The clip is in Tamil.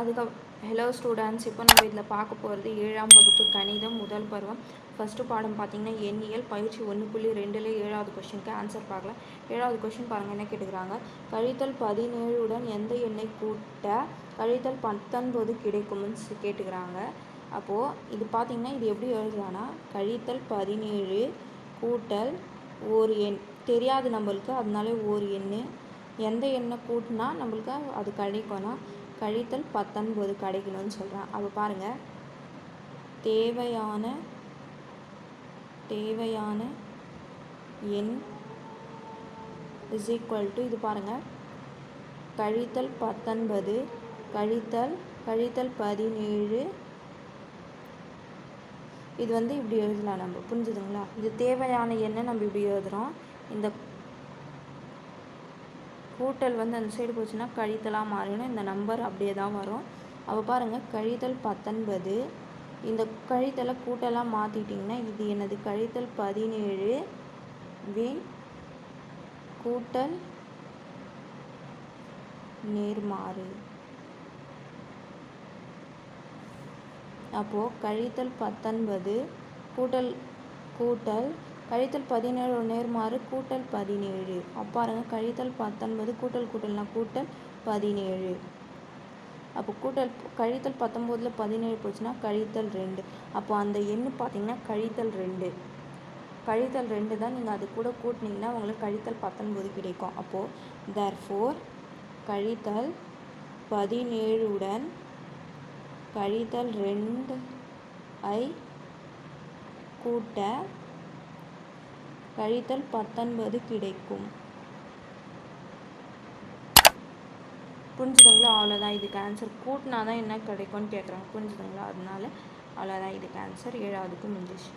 அதுக்கு ஹலோ ஸ்டூடெண்ட்ஸ் இப்போ நம்ம இதில் பார்க்க போகிறது ஏழாம் வகுப்பு கணிதம் முதல் பருவம். ஃபஸ்ட்டு பாடம் பார்த்தீங்கன்னா எண்ணியல் பயிற்சி ஒன்று புள்ளி ரெண்டில் ஏழாவது கொஷனுக்கு ஆன்சர் பார்க்கலாம். ஏழாவது கொஷின் பாருங்கள் என்ன கேட்டுக்கிறாங்க? கழித்தல் பதினேழுடன் எந்த எண்ணை கூட்ட கழித்தல் பத்தொன்பது கிடைக்கும்னு கேட்டுக்கிறாங்க. அப்போது இது பார்த்தீங்கன்னா இது எப்படி எழுதலாம்னா கழித்தல் பதினேழு கூட்டல் ஒரு எண். தெரியாது நம்மளுக்கு அதனால ஒரு எண் எந்த எண்ணை கூட்டினா நம்மளுக்கு அது கிடைக்கும்னா கழித்தல் பத்தொன்பது கிடைக்கணும்னு சொல்கிறேன் அப்போ பாருங்கள் தேவையான தேவையான எண் இஸ் ஈக்குவல் டு இது பாருங்கள் கழித்தல் பத்தொன்பது கழித்தல் கழித்தல் பதினேழு. இது வந்து இப்படி எழுதலாம் நம்ம. புரிஞ்சுதுங்களா? இது தேவையான எண்ணை நம்ம இப்படி எழுதுகிறோம் இந்த கூட்டல் வந்து அந்த சைடு போச்சுன்னா கழித்தலாக மாறிடும். இந்த நம்பர் அப்படியே தான் வரும். அப்போ பாருங்கள் கழித்தல் பத்தொன்பது. இந்த கழித்தலை கூட்டலாக மாற்றிட்டிங்கன்னா இது எனது கழித்தல் பதினேழு வின் கூட்டல் நேர்மாறு. அப்போது கழித்தல் பத்தொன்பது கூட்டல் கூட்டல் கழித்தல் பதினேழு நேர்மாறு கூட்டல் பதினேழு. அப்பாருங்க கழித்தல் பத்தொன்பது கூட்டல் கூட்டல்னா கூட்டல் பதினேழு. அப்போ கூட்டல் கழித்தல் பத்தொம்போதில் பதினேழு போச்சுன்னா கழித்தல் ரெண்டு. அப்போ அந்த எண்ணு பார்த்தீங்கன்னா கழித்தல் ரெண்டு. கழித்தல் ரெண்டு தான் நீங்கள் அது கூட கூட்டினீங்கன்னா உங்களுக்கு கழித்தல் பத்தொன்பது கிடைக்கும். அப்போது தேர்ஃபோர் கழித்தல் பதினேழுடன் கழித்தல் ரெண்டு ஐ கூட்ட கழித்தல் பத்தொன்பது கிடைக்கும். புரிஞ்சுதுங்களா? அவ்வளோதான். இதுக்கு ஆன்சர் கூட்டினா தான் என்ன கிடைக்கும்னு கேட்குறாங்க. புரிஞ்சுதுங்களா? அதனால அவ்வளோதான். இதுக்கு ஆன்சர் ஏழாவதுக்கு முடிஞ்சிச்சு.